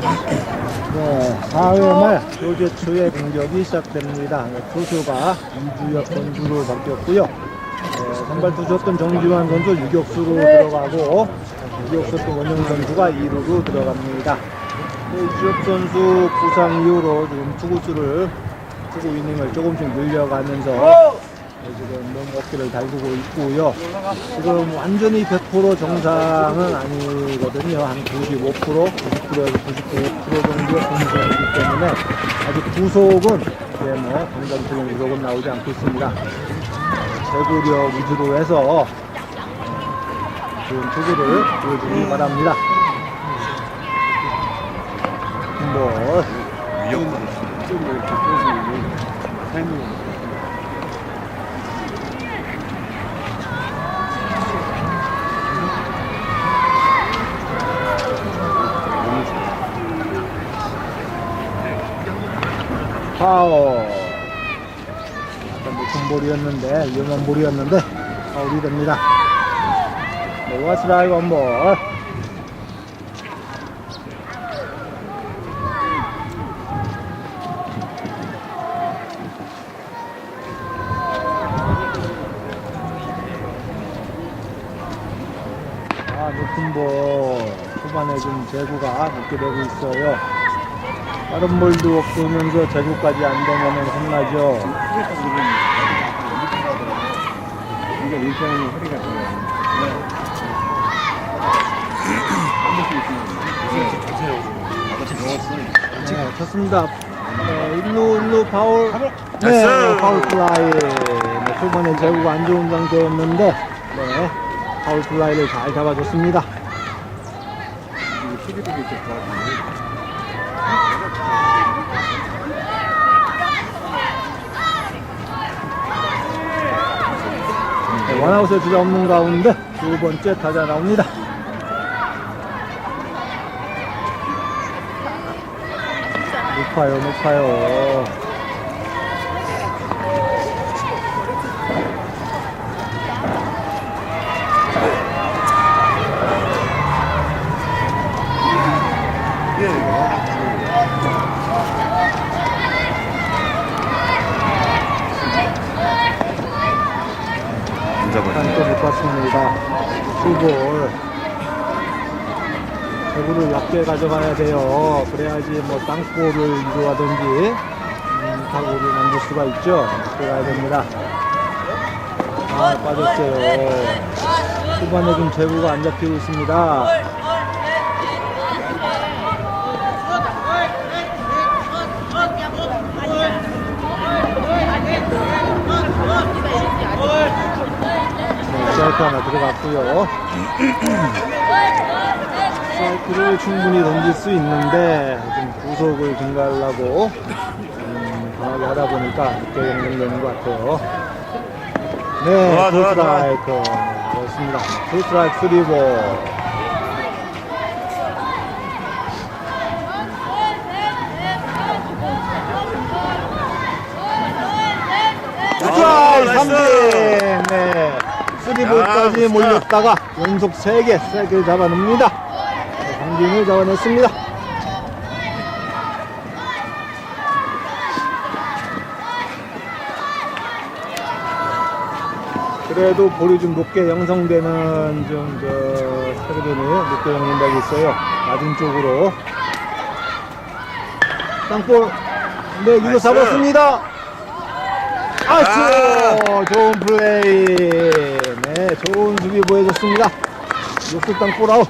네, 4회 말 요제 초의 공격이 시작됩니다. 네, 투수가 이주혁 선수로 바뀌었고요. 네, 선발 투수였던 정지환 선수 유격수로 들어가고 유격수였던 원영 선수가 2루로 들어갑니다. 네, 이주혁 선수 부상 이후로 지금 투구수를 투구 이닝을 조금씩 늘려가면서 네, 지금 몸 어깨를 달구고 있고요. 지금 완전히 100% 정상은 아니거든요. 한 95%, 90%에서 99% 정도의 건강이기 때문에 아직 구속은 이제 뭐 건강적인 구속은 나오지 않고 있습니다. 제구력 위주로 해서 좋은 투구를 보여주기 바랍니다. 뭐좀 이렇게 타이밍 파워. 약간 높은 볼이었는데, 위험한 볼이었는데, 파울이 됩니다. 네, 와스라이 원볼. 아, 높은 볼. 후반에 좀 제구가 높게 되고 있어요. 다른 볼도 없으면서 제구까지 안 되면 혼나죠. 이게 일상이 허리가 좋아요. 네, 좋습니다. 네, 1루, 1루 파울. 네, 나이스! 파울 플라이. 네, 초반에 제구가 안 좋은 상태였는데, 네, 파울 플라이를 잘 잡아줬습니다. 네. 네, 원아웃에 주자 없는 가운데 두 번째 타자 나옵니다. 높아요, 높아요. 봤습니다. 투볼. 제구를 낮게 가져가야 돼요. 그래야지 뭐 땅볼을 이루하든지 음, 타구를 만들 수가 있죠. 낮게 가야 됩니다. 아, 빠졌어요. 후반에 좀 제구가 안 잡히고 있습니다. 네, 스트라이크 하나 들어갔고요. 스트라이크를 충분히 던질 수 있는데 좀 구속을 증가하려고 음, 강하게 하다 보니까 늦게 연결되는 것 같아요. 네, 좋아, 투 좋아, 좋아. 스트라이크 그렇습니다. 투 스트라이크 쓰리볼. 스트라이크 아, 3진 나이스. 네. 쓰리볼까지 야, 몰렸다가 연속 3개 스트라이크를 잡아냅니다. 네, 삼진을 잡아냈습니다. 그래도 볼이 좀 높게 형성되는 좀저 스타그램이 높게 형성되고 있어요. 낮은 쪽으로. 땅볼. 네, 이거. 잡았습니다. 아이스! 좋은 플레이. 네, 좋은 수비 보여줬습니다. 육수 땅볼 아웃.